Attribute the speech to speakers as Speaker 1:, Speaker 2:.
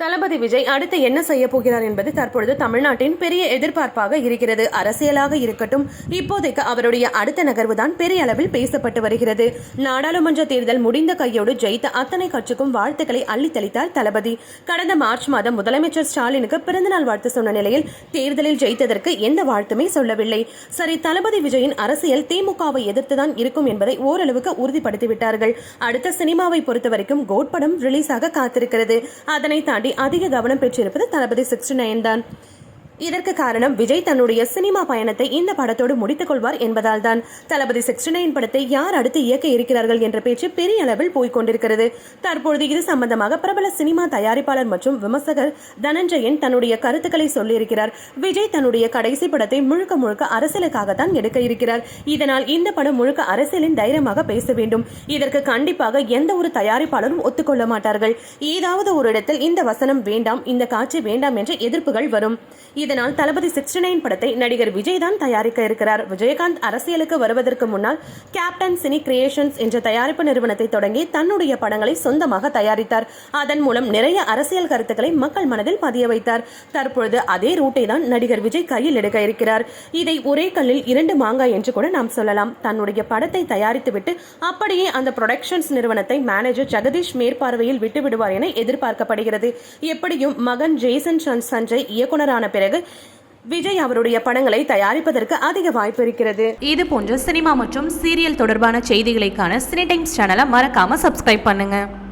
Speaker 1: தளபதி விஜய் அடுத்து என்ன செய்ய போகிறார் என்பது தற்பொழுது தமிழ்நாட்டின் பெரிய எதிர்பார்ப்பாக இருக்கிறது. அரசியலாக இருக்கட்டும் இப்போதைக்கு அவருடைய அடுத்த நகர்வுதான் பெரிய அளவில் பேசப்பட்டு வருகிறது. நாடாளுமன்ற தேர்தல் முடிந்த கையோடு ஜெயித்த அத்தனை கட்சிக்கும் வாழ்த்துக்களை அள்ளித்தளித்தார் தளபதி. கடந்த மார்ச் மாதம் முதலமைச்சர் ஸ்டாலினுக்கு பிறந்தநாள் வாழ்த்து சொன்ன நிலையில் தேர்தலில் ஜெயித்ததற்கு எந்த வாழ்த்துமே சொல்லவில்லை. சரி தளபதி விஜயின் அரசியல் திமுகவை எதிர்த்துதான் இருக்கும் என்பதை ஓரளவுக்கு உறுதிப்படுத்திவிட்டார்கள். அடுத்த சினிமாவை பொறுத்தவரைக்கும் கோட் படம் ரிலீஸாக காத்திருக்கிறது. அதனை தாண்டி அதிக கவனம் பெற்றிருப்பது தளபதி சிக்ஸ்டி நைன் தான். இதற்கு காரணம் விஜய் தன்னுடைய சினிமா பயணத்தை இந்த படத்தோடு முடித்துக் கொள்வார் என்பதால் தான் தளபதி சிக்ஸ்டி நைன் படத்தை யார் அடுத்து இயக்க இருக்கிறார்கள் என்ற பேச்சு பெரிய அளவில் போய்க் கொண்டிருக்கிறது. தற்பொழுது இது சம்பந்தமாக பிரபல சினிமா தயாரிப்பாளர் மற்றும் விமர்சகர் தனஞ்சயன் தன்னுடைய கருத்துக்களை சொல்லியிருக்கிறார். விஜய் தன்னுடைய கடைசி படத்தை முழுக்க முழுக்க அரசியலுக்காகத்தான் எடுக்க இருக்கிறார். இதனால் இந்த படம் முழுக்க அரசியலின் தைரியமாக பேச வேண்டும். இதற்கு கண்டிப்பாக எந்த ஒரு தயாரிப்பாளரும் ஒத்துக்கொள்ள மாட்டார்கள். ஏதாவது ஒரு இடத்தில் இந்த வசனம் வேண்டாம் இந்த காட்சி வேண்டாம் என்ற எதிர்ப்புகள் வரும். இதனால் தளபதி சிக்ஸ்டி நைன் படத்தை நடிகர் விஜய் தான் தயாரிக்க இருக்கிறார். விஜயகாந்த் அரசியலுக்கு வருவதற்கு முன்னால் கேப்டன் சினி கிரியேஷன்ஸ் என்ற தயாரிப்பு நிறுவனத்தை தொடங்கி தன்னுடைய படங்களை சொந்தமாக தயாரித்தார். அதன் மூலம் நிறைய அரசியல் கருத்துக்களை மக்கள் மனதில் பதிய வைத்தார். தற்பொழுது அதே ரூட்டை தான் நடிகர் விஜய் கையில் எடுக்க இருக்கிறார். இதை ஒரே கல்லில் இரண்டு மாங்காய் என்று கூட நாம் சொல்லலாம். தன்னுடைய படத்தை தயாரித்துவிட்டு அப்படியே அந்த ப்ரொடக்ஷன்ஸ் நிறுவனத்தை மேனேஜர் ஜெகதீஷ் மேற்பார்வையில் விட்டு விடுவார் என எதிர்பார்க்கப்படுகிறது. எப்படியும் மகன் ஜெய்சன் சன் சஞ்சய் இயக்குனரான பிறகு விஜய் அவருடைய படங்களை தயாரிப்பதற்கு அதிக வாய்ப்பு இருக்கிறது.
Speaker 2: இது போன்ற சினிமா மற்றும் சீரியல் தொடர்பான செய்திகளைக்கான சினி டைம்ஸ் சேனலை மறக்காம சப்ஸ்கிரைப் பண்ணுங்க.